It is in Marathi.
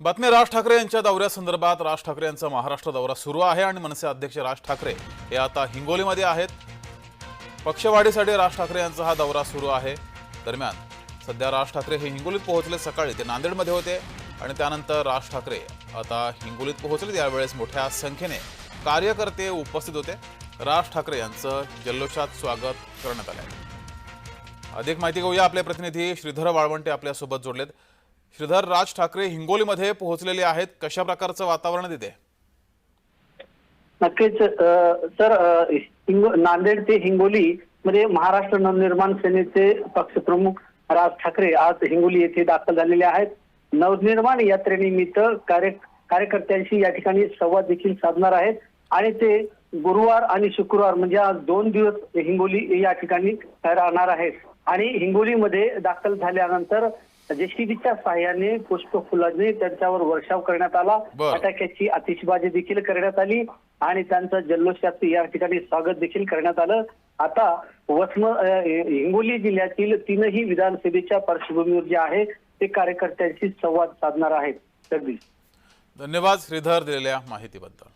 बातमी राज ठाकरे यांच्या दौऱ्यासंदर्भात राज ठाकरे यांचा महाराष्ट्र दौरा सुरू आहे आणि मनसे अध्यक्ष राज ठाकरे हे आता हिंगोलीमध्ये आहेत. पक्षवाढीसाठी राज ठाकरे यांचा हा दौरा सुरू आहे. दरम्यान सध्या राज ठाकरे हे हिंगोलीत पोहोचले सकाळी. ते नांदेडमध्ये होते आणि त्यानंतर राज ठाकरे आता हिंगोलीत पोहोचले. यावेळेस मोठ्या संख्येने कार्यकर्ते उपस्थित होते. राज ठाकरे यांचं जल्लोषात स्वागत करण्यात आलं अधिक माहिती घेऊया. आपले प्रतिनिधी श्रीधर वाळवंटे आपल्यासोबत जोडलेत. श्रीधर राज ठाकरे हिंगोलीमध्ये पोहोचलेले आहेत. कशा प्रकारचं वातावरण तिथे? नक्कीच सर नांदेड ते हिंगोली मध्ये महाराष्ट्र नवनिर्माण सेनेचे पक्षप्रमुख राज ठाकरे आज हिंगोली येथे दाखल झालेले आहेत. नवनिर्माण यात्रेनिमित्त कार्य कार्यकर्त्यांशी या ठिकाणी संवाद देखील साधणार आहेत. आणि ते गुरुवार आणि शुक्रवार म्हणजे आज दोन दिवस हिंगोली या ठिकाणी राहणार आहेत. आणि हिंगोलीमध्ये दाखल झाल्यानंतर जेसीबीच्या सहाय्याने पुष्पफुलाने त्यांच्यावर वर्षाव करण्यात आला. फटाक्याची आतिषबाजी देखील करण्यात आली आणि त्यांचं जल्लोषाचं या ठिकाणी स्वागत देखील करण्यात आलं. आता वसम हिंगोली जिल्ह्यातील तीनही विधानसभेच्या पार्श्वभूमीवर जे आहे ते कार्यकर्त्यांशी संवाद साधणार आहेत. जगदीश. धन्यवाद श्रीधर दिलेल्या माहितीबद्दल.